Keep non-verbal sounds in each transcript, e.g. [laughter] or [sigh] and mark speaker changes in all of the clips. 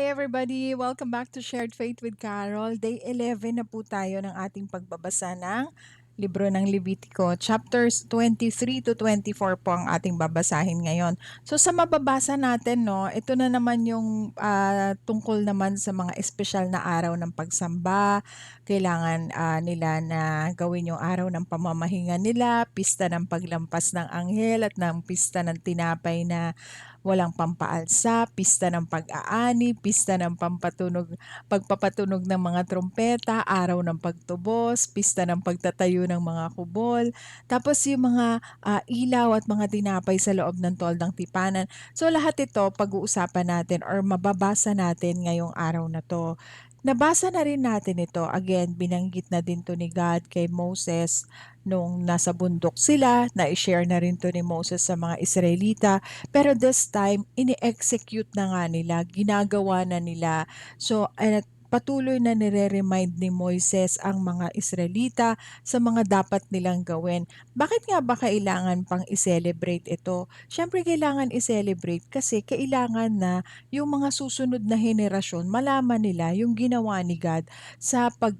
Speaker 1: Hi everybody! Welcome back to Shared Faith with Carol. Day 11 na po tayo ng ating pagbabasa ng libro ng Levitico. Chapters 23 to 24 po ang ating babasahin ngayon. So sa mababasa natin, no, ito na naman yung ah, tungkol naman sa mga espesyal na araw ng pagsamba. Kailangan ah, nila na gawin yung araw ng pamamahinga nila, pista ng paglampas ng anghel at ng pista ng tinapay na walang pampaalsa, pista ng pag-aani, pista ng pampatunog, pagpapatunog ng mga trompeta, araw ng pagtubos, pista ng pagtatayo ng mga kubol, tapos yung mga ah, ilaw at mga tinapay sa loob ng toldang tipanan. So lahat ito pag-uusapan natin or mababasa natin ngayong araw na to. Nabasa na rin natin ito. Again, binanggit na din to ni God kay Moses nung nasa bundok sila. Na-share na rin to ni Moses sa mga Israelita. Pero this time, ini-execute na nga nila. Ginagawa na nila. So, eh, patuloy na nire-remind ni Moises ang mga Israelita sa mga dapat nilang gawin. Bakit nga ba kailangan pang i-celebrate ito? Siyempre kailangan i-celebrate kasi kailangan na yung mga susunod na henerasyon malaman nila yung ginawa ni God sa pag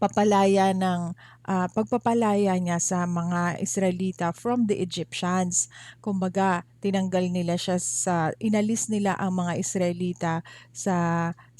Speaker 1: papalaya ng ah, pagpapalaya niya sa mga Israelita from the Egyptians. Kumbaga, tinanggal nila siya sa inalis nila ang mga Israelita sa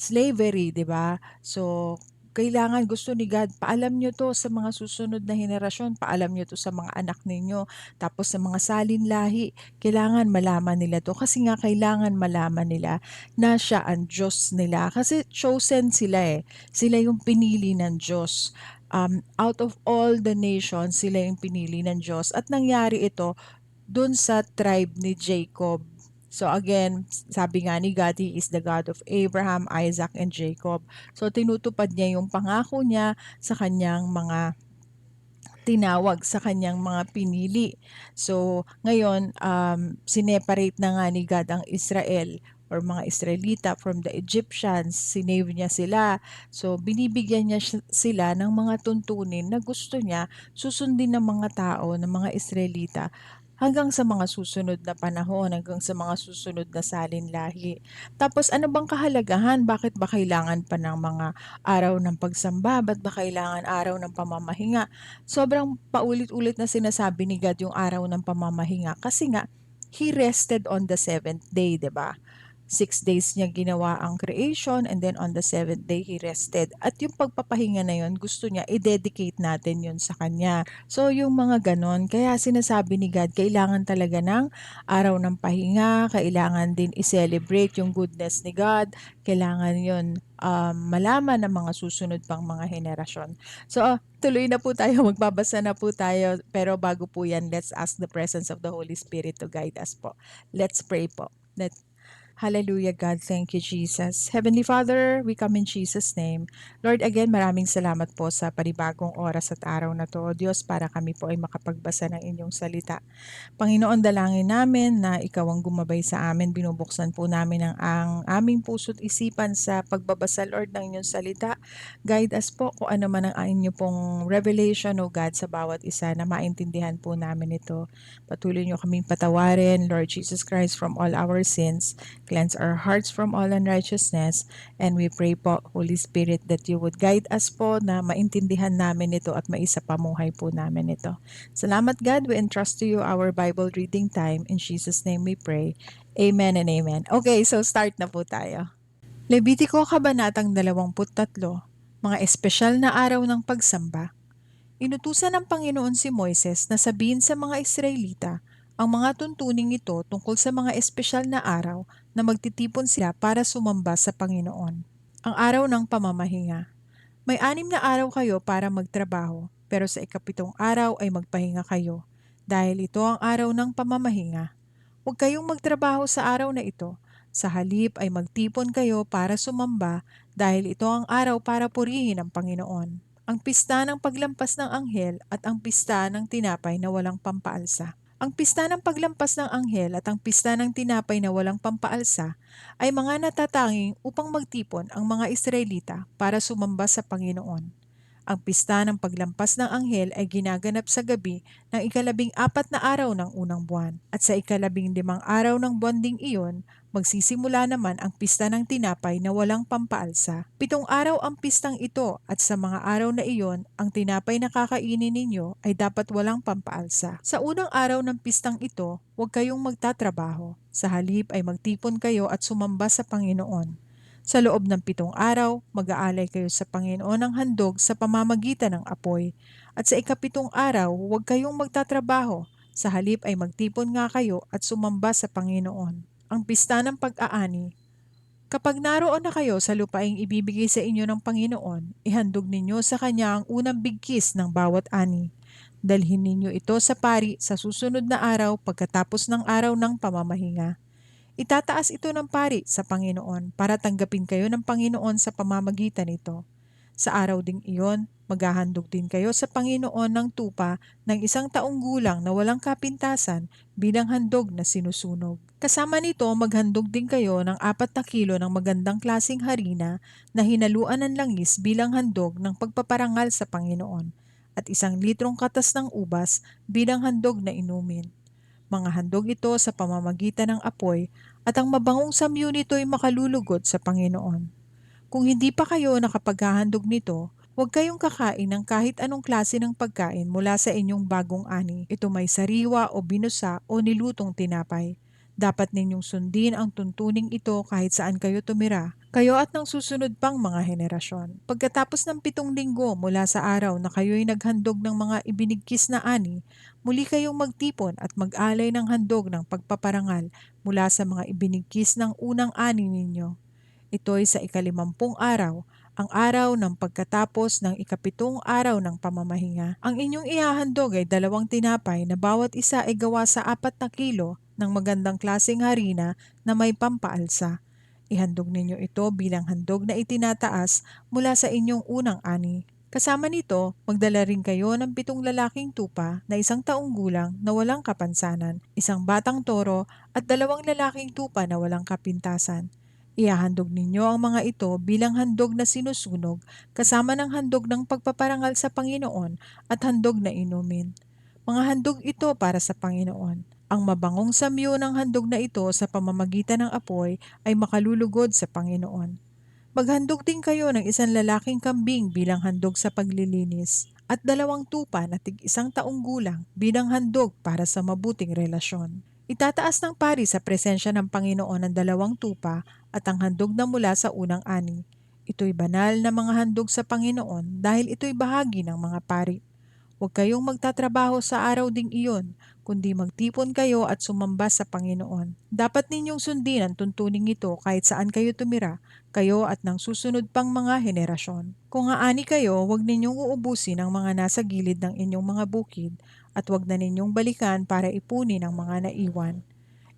Speaker 1: slavery, 'di ba? So kailangan gusto ni God, paalam nyo to sa mga susunod na henerasyon, paalam nyo to sa mga anak ninyo, tapos sa mga salin lahi, kailangan malaman nila to kasi nga kailangan malaman nila na siya ang Diyos nila kasi chosen sila eh. Sila yung pinili ng Diyos. Um, out of all the nations, sila yung pinili ng Diyos at nangyari ito dun sa tribe ni Jacob. So again, sabi nga ni God, He is the God of Abraham, Isaac, and Jacob. So tinutupad niya yung pangako niya sa kanyang mga tinawag sa kanyang mga pinili. So ngayon, um, sineparate na nga ni God ang Israel or mga Israelita from the Egyptians, sinave niya sila. So binibigyan niya sila ng mga tuntunin na gusto niya susundin ng mga tao, ng mga Israelita hanggang sa mga susunod na panahon, hanggang sa mga susunod na salinlahi. Tapos ano bang kahalagahan? Bakit ba kailangan pa ng mga araw ng pagsamba? Ba't ba kailangan araw ng pamamahinga? Sobrang paulit-ulit na sinasabi ni God yung araw ng pamamahinga kasi nga, He rested on the seventh day, ba? Six days niya ginawa ang creation and then on the seventh day he rested. At yung pagpapahinga na yun, gusto niya i-dedicate natin yun sa Kanya. So yung mga ganon, kaya sinasabi ni God, kailangan talaga ng araw ng pahinga, kailangan din i-celebrate yung goodness ni God, kailangan yun um, malaman ng mga susunod pang mga henerasyon. So ah, tuloy na po tayo, [laughs] magbabasa na po tayo, pero bago po yan, let's ask the presence of the Holy Spirit to guide us po. Let's pray po. Let Hallelujah, God. Thank you, Jesus. Heavenly Father, we come in Jesus' name. Lord, again, maraming salamat po sa panibagong oras at araw na to, Diyos, para kami po ay makapagbasa ng inyong salita. Panginoon, dalangin namin na ikaw ang gumabay sa amin. Binubuksan po namin ang, ang aming puso't isipan sa pagbabasa, Lord, ng inyong salita. Guide us po kung ano man ang inyo pong revelation, O God, sa bawat isa na maintindihan po namin ito. Patuloy niyo kaming patawarin, Lord Jesus Christ, from all our sins. Cleanse our hearts from all unrighteousness. And we pray po, Holy Spirit, that you would guide us po na maintindihan namin ito at maisapamuhay po namin ito. Salamat God, we entrust to you our Bible reading time. In Jesus' name we pray. Amen and amen. Okay, so start na po tayo. Levitico Kabanatang 23, mga espesyal na araw ng pagsamba. Inutusan ng Panginoon si Moises na sabihin sa mga Israelita ang mga tuntuning ito tungkol sa mga espesyal na araw na magtitipon sila para sumamba sa Panginoon. Ang araw ng pamamahinga. May anim na araw kayo para magtrabaho, pero sa ikapitong araw ay magpahinga kayo, dahil ito ang araw ng pamamahinga. Huwag kayong magtrabaho sa araw na ito. Sa halip ay magtipon kayo para sumamba dahil ito ang araw para purihin ang Panginoon. Ang pista ng paglampas ng anghel at ang pista ng tinapay na walang pampaalsa. Ang pista ng paglampas ng anghel at ang pista ng tinapay na walang pampaalsa ay mga natatanging upang magtipon ang mga Israelita para sumamba sa Panginoon. Ang pista ng paglampas ng anghel ay ginaganap sa gabi ng ikalabing apat na araw ng unang buwan. At sa ikalabing limang araw ng buwan ding iyon, Magsisimula naman ang pista ng tinapay na walang pampaalsa. Pitong araw ang pistang ito at sa mga araw na iyon, ang tinapay na kakainin ninyo ay dapat walang pampaalsa. Sa unang araw ng pistang ito, huwag kayong magtatrabaho. Sa halip ay magtipon kayo at sumamba sa Panginoon. Sa loob ng pitong araw, mag-aalay kayo sa Panginoon ng handog sa pamamagitan ng apoy. At sa ikapitong araw, huwag kayong magtatrabaho. Sa halip ay magtipon nga kayo at sumamba sa Panginoon ang pista ng pag-aani. Kapag naroon na kayo sa lupaing ibibigay sa inyo ng Panginoon, ihandog ninyo sa Kanya ang unang bigkis ng bawat ani. Dalhin ninyo ito sa pari sa susunod na araw pagkatapos ng araw ng pamamahinga. Itataas ito ng pari sa Panginoon para tanggapin kayo ng Panginoon sa pamamagitan nito. Sa araw ding iyon, maghahandog din kayo sa Panginoon ng tupa ng isang taong gulang na walang kapintasan bilang handog na sinusunog. Kasama nito, maghandog din kayo ng apat na kilo ng magandang klasing harina na hinaluan ng langis bilang handog ng pagpaparangal sa Panginoon at isang litrong katas ng ubas bilang handog na inumin. Mga handog ito sa pamamagitan ng apoy at ang mabangong samyo nito ay makalulugod sa Panginoon. Kung hindi pa kayo nakapaghahandog nito, huwag kayong kakain ng kahit anong klase ng pagkain mula sa inyong bagong ani. Ito may sariwa o binusa o nilutong tinapay dapat ninyong sundin ang tuntuning ito kahit saan kayo tumira, kayo at ng susunod pang mga henerasyon. Pagkatapos ng pitong linggo mula sa araw na kayo'y naghandog ng mga ibinigkis na ani, muli kayong magtipon at mag-alay ng handog ng pagpaparangal mula sa mga ibinigkis ng unang ani ninyo. Ito'y sa ikalimampung araw, ang araw ng pagkatapos ng ikapitong araw ng pamamahinga. Ang inyong ihahandog ay dalawang tinapay na bawat isa ay gawa sa apat na kilo ng magandang klaseng harina na may pampaalsa. Ihandog ninyo ito bilang handog na itinataas mula sa inyong unang ani. Kasama nito, magdala rin kayo ng pitong lalaking tupa na isang taong gulang na walang kapansanan, isang batang toro at dalawang lalaking tupa na walang kapintasan. Ihahandog ninyo ang mga ito bilang handog na sinusunog kasama ng handog ng pagpaparangal sa Panginoon at handog na inumin. Mga handog ito para sa Panginoon. Ang mabangong samyo ng handog na ito sa pamamagitan ng apoy ay makalulugod sa Panginoon. Maghandog din kayo ng isang lalaking kambing bilang handog sa paglilinis at dalawang tupa na tig isang taong gulang bilang handog para sa mabuting relasyon. Itataas ng pari sa presensya ng Panginoon ang dalawang tupa at ang handog na mula sa unang ani. Ito'y banal na mga handog sa Panginoon dahil ito'y bahagi ng mga pari. Huwag kayong magtatrabaho sa araw ding iyon, kundi magtipon kayo at sumamba sa Panginoon. Dapat ninyong sundin ang tuntuning ito kahit saan kayo tumira, kayo at ng susunod pang mga henerasyon. Kung aani kayo, huwag ninyong uubusin ang mga nasa gilid ng inyong mga bukid at huwag na ninyong balikan para ipunin ang mga naiwan.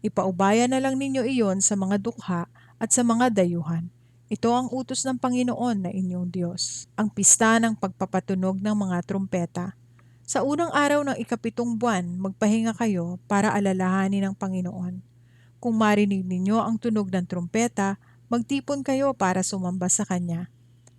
Speaker 1: Ipaubaya na lang ninyo iyon sa mga dukha at sa mga dayuhan. Ito ang utos ng Panginoon na inyong Diyos, ang pista ng pagpapatunog ng mga trumpeta sa unang araw ng ikapitong buwan, magpahinga kayo para alalahanin ng Panginoon. Kung marinig ninyo ang tunog ng trumpeta, magtipon kayo para sumamba sa Kanya.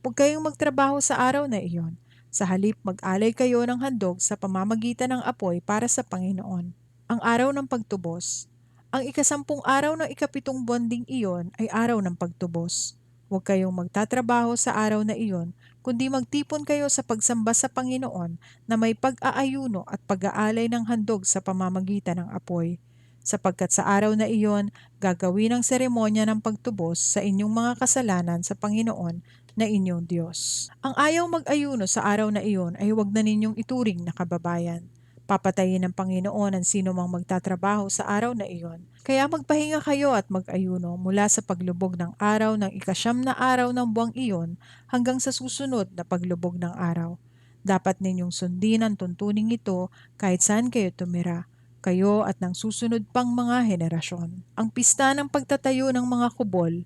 Speaker 1: Huwag kayong magtrabaho sa araw na iyon. Sa halip, mag-alay kayo ng handog sa pamamagitan ng apoy para sa Panginoon. Ang araw ng pagtubos. Ang ikasampung araw ng ikapitong buwan ding iyon ay araw ng pagtubos. Huwag kayong magtatrabaho sa araw na iyon, kundi magtipon kayo sa pagsamba sa Panginoon na may pag-aayuno at pag-aalay ng handog sa pamamagitan ng apoy. Sapagkat sa araw na iyon, gagawin ang seremonya ng pagtubos sa inyong mga kasalanan sa Panginoon na inyong Diyos. Ang ayaw mag-ayuno sa araw na iyon ay huwag na ninyong ituring na kababayan Papatayin ng Panginoon ang sino mang magtatrabaho sa araw na iyon. Kaya magpahinga kayo at mag-ayuno mula sa paglubog ng araw ng ikasyam na araw ng buwang iyon hanggang sa susunod na paglubog ng araw. Dapat ninyong sundin ang tuntuning ito kahit saan kayo tumira, kayo at ng susunod pang mga henerasyon. Ang pista ng pagtatayo ng mga kubol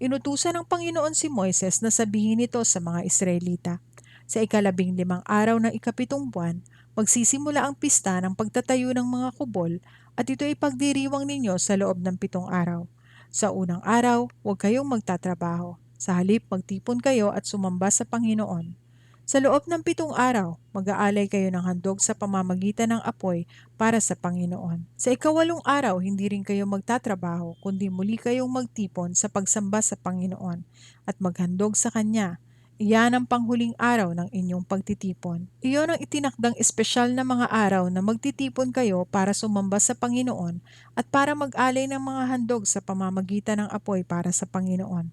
Speaker 1: Inutusan ng Panginoon si Moises na sabihin ito sa mga Israelita. Sa ikalabing limang araw ng ikapitong buwan, magsisimula ang pista ng pagtatayo ng mga kubol at ito ay pagdiriwang ninyo sa loob ng pitong araw. Sa unang araw, huwag kayong magtatrabaho. Sa halip, magtipon kayo at sumamba sa Panginoon. Sa loob ng pitong araw, mag-aalay kayo ng handog sa pamamagitan ng apoy para sa Panginoon. Sa ikawalong araw, hindi rin kayo magtatrabaho, kundi muli kayong magtipon sa pagsamba sa Panginoon at maghandog sa Kanya. Iyan ang panghuling araw ng inyong pagtitipon. Iyon ang itinakdang espesyal na mga araw na magtitipon kayo para sumamba sa Panginoon at para mag-alay ng mga handog sa pamamagitan ng apoy para sa Panginoon.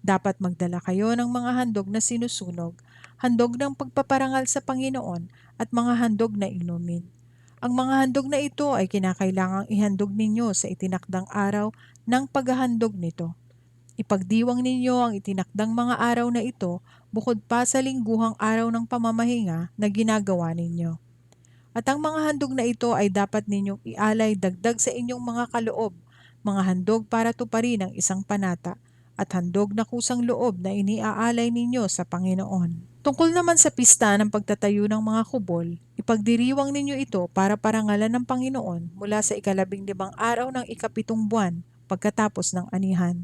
Speaker 1: Dapat magdala kayo ng mga handog na sinusunog, handog ng pagpaparangal sa Panginoon at mga handog na inumin. Ang mga handog na ito ay kinakailangang ihandog ninyo sa itinakdang araw ng paghahandog nito. Ipagdiwang ninyo ang itinakdang mga araw na ito bukod pa sa lingguhang araw ng pamamahinga na ginagawa ninyo. At ang mga handog na ito ay dapat ninyong ialay dagdag sa inyong mga kaloob, mga handog para tuparin ang isang panata, at handog na kusang loob na iniaalay ninyo sa Panginoon. Tungkol naman sa pista ng pagtatayo ng mga kubol, ipagdiriwang ninyo ito para parangalan ng Panginoon mula sa ikalabing limang araw ng ikapitong buwan pagkatapos ng anihan.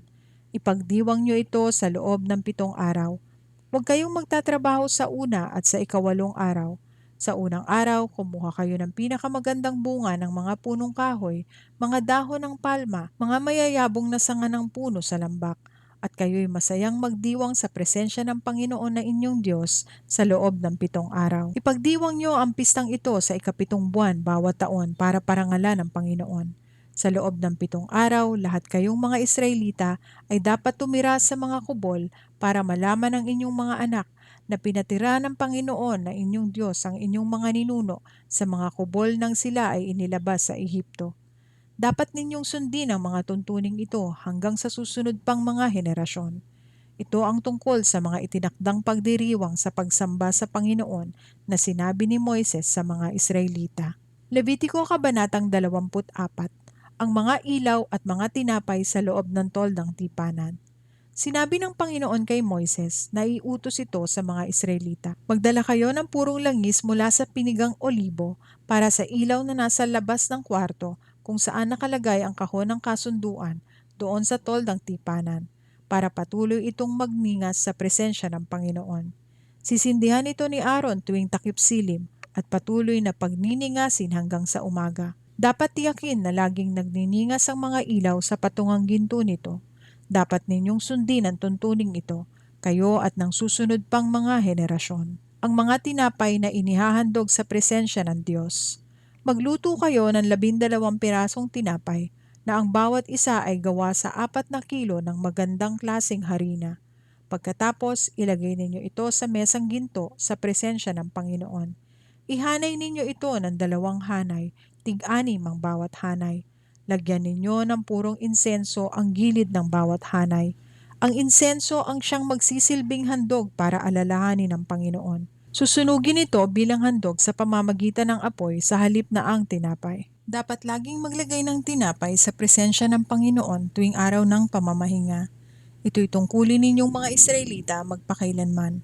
Speaker 1: Ipagdiwang nyo ito sa loob ng pitong araw. Huwag kayong magtatrabaho sa una at sa ikawalong araw. Sa unang araw, kumuha kayo ng pinakamagandang bunga ng mga punong kahoy, mga dahon ng palma, mga mayayabong na sanga ng puno sa lambak, at kayo'y masayang magdiwang sa presensya ng Panginoon na inyong Diyos sa loob ng pitong araw. Ipagdiwang nyo ang pistang ito sa ikapitong buwan bawat taon para parangalan ng Panginoon. Sa loob ng pitong araw, lahat kayong mga Israelita ay dapat tumira sa mga kubol para malaman ng inyong mga anak na pinatira ng Panginoon na inyong Diyos ang inyong mga ninuno sa mga kubol nang sila ay inilabas sa Ehipto. Dapat ninyong sundin ang mga tuntuning ito hanggang sa susunod pang mga henerasyon. Ito ang tungkol sa mga itinakdang pagdiriwang sa pagsamba sa Panginoon na sinabi ni Moises sa mga Israelita. Levitiko Kabanatang 24 ang mga ilaw at mga tinapay sa loob ng toldang tipanan. Sinabi ng Panginoon kay Moises na iutos ito sa mga Israelita. Magdala kayo ng purong langis mula sa pinigang olibo para sa ilaw na nasa labas ng kwarto kung saan nakalagay ang kahon ng kasunduan doon sa toldang tipanan para patuloy itong magningas sa presensya ng Panginoon. Sisindihan ito ni Aaron tuwing takip silim at patuloy na pagniningasin hanggang sa umaga. Dapat tiyakin na laging nagniningas ang mga ilaw sa patungang ginto nito. Dapat ninyong sundin ang tuntuning ito, kayo at ng susunod pang mga henerasyon. Ang mga tinapay na inihahandog sa presensya ng Diyos. Magluto kayo ng labindalawang pirasong tinapay na ang bawat isa ay gawa sa apat na kilo ng magandang klasing harina. Pagkatapos, ilagay ninyo ito sa mesang ginto sa presensya ng Panginoon. Ihanay ninyo ito ng dalawang hanay tig-anim ang bawat hanay. Lagyan ninyo ng purong insenso ang gilid ng bawat hanay. Ang insenso ang siyang magsisilbing handog para alalahanin ng Panginoon. Susunugin ito bilang handog sa pamamagitan ng apoy sa halip na ang tinapay. Dapat laging maglagay ng tinapay sa presensya ng Panginoon tuwing araw ng pamamahinga. Ito'y tungkulin ninyong mga Israelita magpakailanman.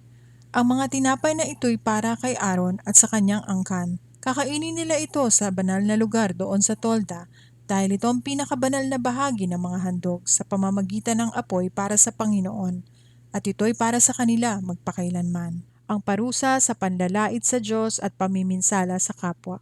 Speaker 1: Ang mga tinapay na ito'y para kay Aaron at sa kanyang angkan Kakainin nila ito sa banal na lugar doon sa tolda dahil ito ang pinakabanal na bahagi ng mga handog sa pamamagitan ng apoy para sa Panginoon at ito'y para sa kanila magpakailanman. Ang parusa sa panlalait sa Diyos at pamiminsala sa kapwa.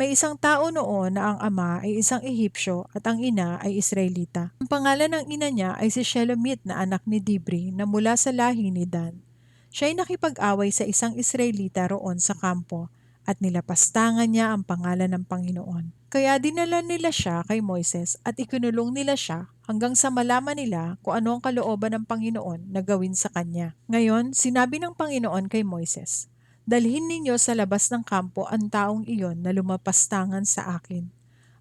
Speaker 1: May isang tao noon na ang ama ay isang Ehipsyo at ang ina ay Israelita. Ang pangalan ng ina niya ay si Shelomit na anak ni Dibri na mula sa lahi ni Dan. Siya ay nakipag-away sa isang Israelita roon sa kampo at nilapastangan niya ang pangalan ng Panginoon. Kaya dinala nila siya kay Moises at ikinulong nila siya hanggang sa malaman nila kung ano ang kalooban ng Panginoon na gawin sa kanya. Ngayon, sinabi ng Panginoon kay Moises, Dalhin ninyo sa labas ng kampo ang taong iyon na lumapastangan sa akin.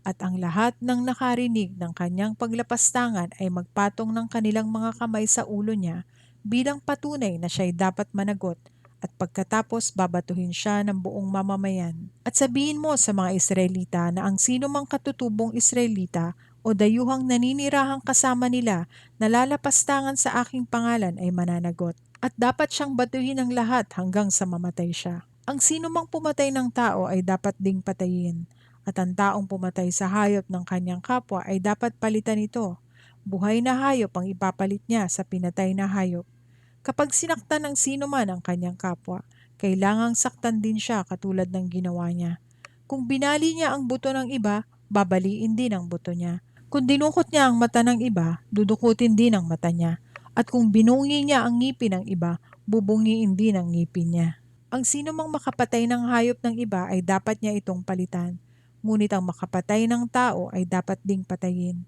Speaker 1: At ang lahat ng nakarinig ng kanyang paglapastangan ay magpatong ng kanilang mga kamay sa ulo niya bilang patunay na siya'y dapat managot at pagkatapos babatuhin siya ng buong mamamayan. At sabihin mo sa mga Israelita na ang sino mang katutubong Israelita o dayuhang naninirahang kasama nila na lalapastangan sa aking pangalan ay mananagot. At dapat siyang batuhin ng lahat hanggang sa mamatay siya. Ang sino mang pumatay ng tao ay dapat ding patayin. At ang taong pumatay sa hayop ng kanyang kapwa ay dapat palitan ito. Buhay na hayop ang ipapalit niya sa pinatay na hayop. Kapag sinaktan ng sino man ang kanyang kapwa, kailangang saktan din siya katulad ng ginawa niya. Kung binali niya ang buto ng iba, babaliin din ang buto niya. Kung dinukot niya ang mata ng iba, dudukutin din ang mata niya. At kung binungi niya ang ngipin ng iba, bubungiin din ang ngipin niya. Ang sino mang makapatay ng hayop ng iba ay dapat niya itong palitan. Ngunit ang makapatay ng tao ay dapat ding patayin.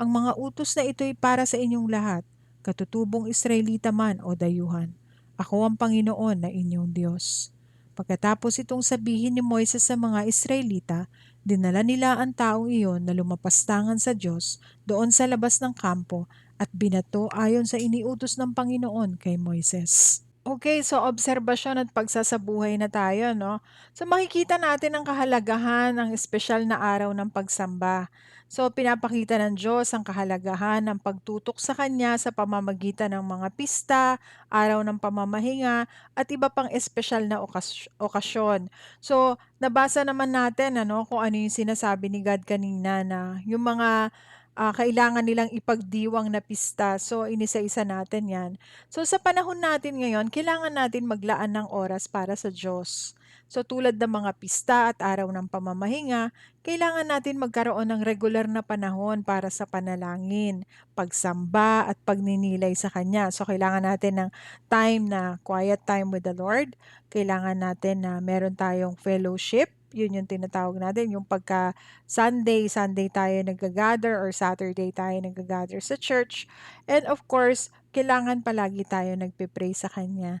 Speaker 1: Ang mga utos na ito ay para sa inyong lahat, katutubong Israelita man o dayuhan. Ako ang Panginoon na inyong Diyos. Pagkatapos itong sabihin ni Moises sa mga Israelita, dinala nila ang taong iyon na lumapastangan sa Diyos doon sa labas ng kampo at binato ayon sa iniutos ng Panginoon kay Moises. Okay, so obserbasyon at pagsasabuhay na tayo, no? So makikita natin ang kahalagahan ng espesyal na araw ng pagsamba. So pinapakita ng Diyos ang kahalagahan ng pagtutok sa Kanya sa pamamagitan ng mga pista, araw ng pamamahinga, at iba pang espesyal na okas- okasyon. So nabasa naman natin ano, kung ano yung sinasabi ni God kanina na yung mga ah, kailangan nilang ipagdiwang na pista. So, inisa-isa natin yan. So, sa panahon natin ngayon, kailangan natin maglaan ng oras para sa Diyos. So, tulad ng mga pista at araw ng pamamahinga, kailangan natin magkaroon ng regular na panahon para sa panalangin, pagsamba at pagninilay sa Kanya. So, kailangan natin ng time na quiet time with the Lord. Kailangan natin na meron tayong fellowship. Yun yung tinatawag natin, yung pagka Sunday, Sunday tayo nag-gather or Saturday tayo nag-gather sa church. And of course, kailangan palagi tayo nagpe-pray sa Kanya.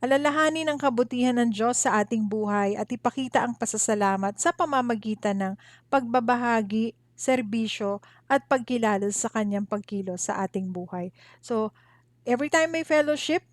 Speaker 1: Alalahanin ang kabutihan ng Diyos sa ating buhay at ipakita ang pasasalamat sa pamamagitan ng pagbabahagi, serbisyo at pagkilala sa Kanyang pagkilos sa ating buhay. So, every time may fellowship,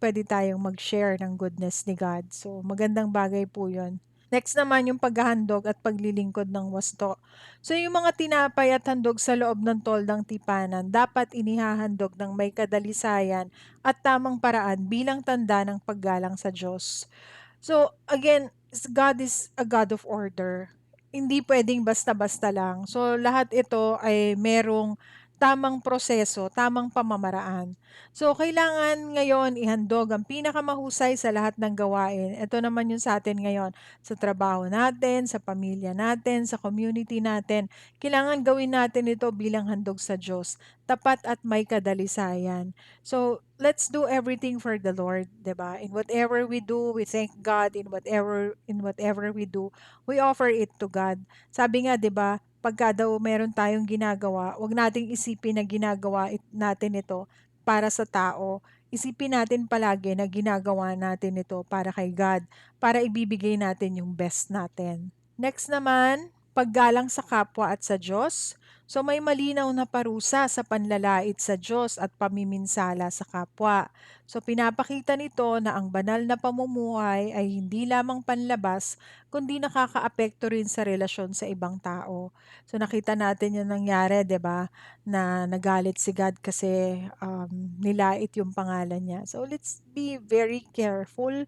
Speaker 1: pwede tayong mag-share ng goodness ni God. So, magandang bagay po yun. Next naman yung paghahandog at paglilingkod ng wasto. So yung mga tinapay at handog sa loob ng toldang tipanan, dapat inihahandog ng may kadalisayan at tamang paraan bilang tanda ng paggalang sa Diyos. So again, God is a God of order. Hindi pwedeng basta-basta lang. So lahat ito ay merong tamang proseso, tamang pamamaraan. So, kailangan ngayon ihandog ang pinakamahusay sa lahat ng gawain. Ito naman yung sa atin ngayon, sa trabaho natin, sa pamilya natin, sa community natin. Kailangan gawin natin ito bilang handog sa Diyos, tapat at may kadalisayan. So, let's do everything for the Lord, 'di ba? In whatever we do, we thank God in whatever in whatever we do, we offer it to God. Sabi nga, 'di ba, pagka daw meron tayong ginagawa, wag nating isipin na ginagawa natin ito para sa tao. Isipin natin palagi na ginagawa natin ito para kay God, para ibibigay natin yung best natin. Next naman, paggalang sa kapwa at sa Diyos. So may malinaw na parusa sa panlalait sa Diyos at pamiminsala sa kapwa. So pinapakita nito na ang banal na pamumuhay ay hindi lamang panlabas, kundi nakakaapekto rin sa relasyon sa ibang tao. So nakita natin yung nangyari, 'di ba? Na nagalit si God kasi um, nilait yung pangalan niya. So let's be very careful.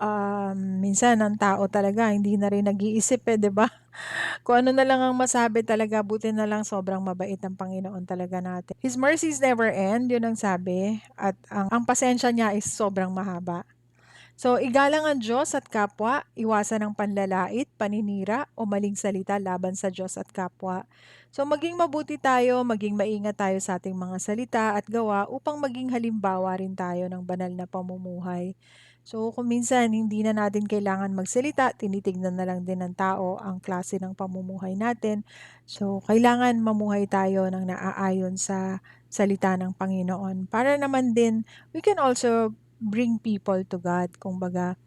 Speaker 1: Um, minsan ang tao talaga hindi na rin nag-iisip eh, 'di ba? Kung ano na lang ang masabi talaga, buti na lang sobrang mabait ang Panginoon talaga natin. His mercies never end, yun ang sabi. At ang, ang pasensya niya is sobrang mahaba. So, igalang ang Diyos at kapwa, iwasan ang panlalait, paninira o maling salita laban sa Diyos at kapwa. So, maging mabuti tayo, maging maingat tayo sa ating mga salita at gawa upang maging halimbawa rin tayo ng banal na pamumuhay. So, kung minsan hindi na natin kailangan magsalita, tinitignan na lang din ng tao ang klase ng pamumuhay natin. So, kailangan mamuhay tayo ng naaayon sa salita ng Panginoon. Para naman din, we can also bring people to God, kumbaga.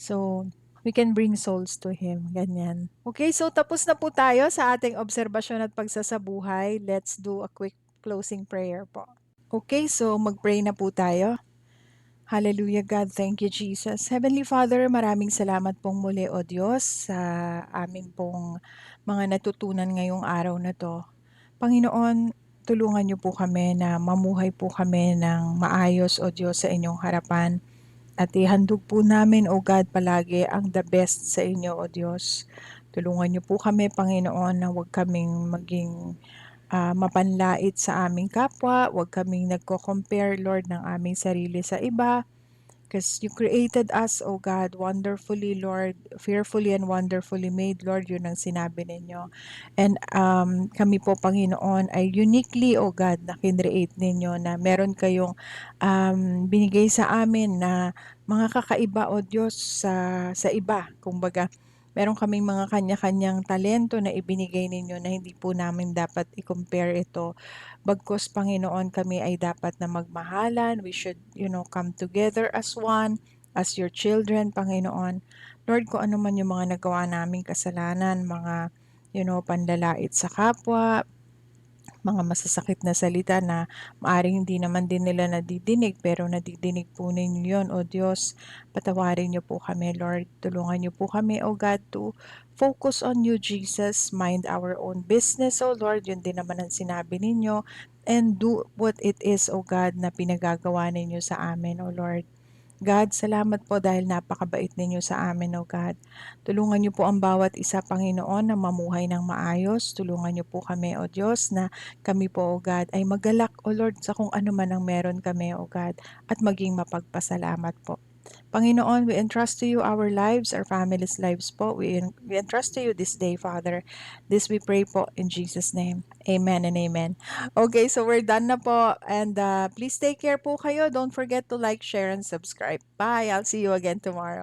Speaker 1: So, we can bring souls to Him. Ganyan. Okay, so tapos na po tayo sa ating obserbasyon at pagsasabuhay. Let's do a quick closing prayer po. Okay, so mag-pray na po tayo. Hallelujah God, thank you Jesus. Heavenly Father, maraming salamat pong muli o Diyos sa aming pong mga natutunan ngayong araw na to. Panginoon, tulungan niyo po kami na mamuhay po kami ng maayos o Diyos sa inyong harapan. At ihandog po namin o God palagi ang the best sa inyo o Diyos. Tulungan niyo po kami Panginoon na huwag kaming maging ah, mapanlait sa aming kapwa, huwag kaming nagko-compare, Lord, ng aming sarili sa iba, Because you created us, O God, wonderfully, Lord, fearfully and wonderfully made, Lord, yun ang sinabi ninyo. And um, kami po, Panginoon, ay uniquely, O God, na kinreate ninyo na meron kayong um, binigay sa amin na mga kakaiba, O Diyos, sa, sa iba. Kumbaga, meron kaming mga kanya-kanyang talento na ibinigay ninyo na hindi po namin dapat i-compare ito Bagkus Panginoon kami ay dapat na magmahalan. We should, you know, come together as one, as your children, Panginoon. Lord, kung ano man yung mga nagawa naming kasalanan, mga, you know, panlalait sa kapwa, mga masasakit na salita na maaring hindi naman din nila nadidinig pero nadidinig po ninyo yun. O Diyos, patawarin niyo po kami, Lord. Tulungan niyo po kami, O God, to focus on you, Jesus. Mind our own business, O Lord. Yun din naman ang sinabi ninyo. And do what it is, O God, na pinagagawa ninyo sa amin, O Lord. God, salamat po dahil napakabait ninyo sa amin, O God. Tulungan niyo po ang bawat isa, Panginoon, na mamuhay ng maayos. Tulungan niyo po kami, O Diyos, na kami po, O God, ay magalak, O Lord, sa kung ano man ang meron kami, O God, at maging mapagpasalamat po. Panginoon, we entrust to you our lives, our families' lives po. We, we entrust to you this day, Father. This we pray po in Jesus' name. Amen and amen. Okay, so we're done na po. And uh, please take care po kayo. Don't forget to like, share, and subscribe. Bye. I'll see you again tomorrow.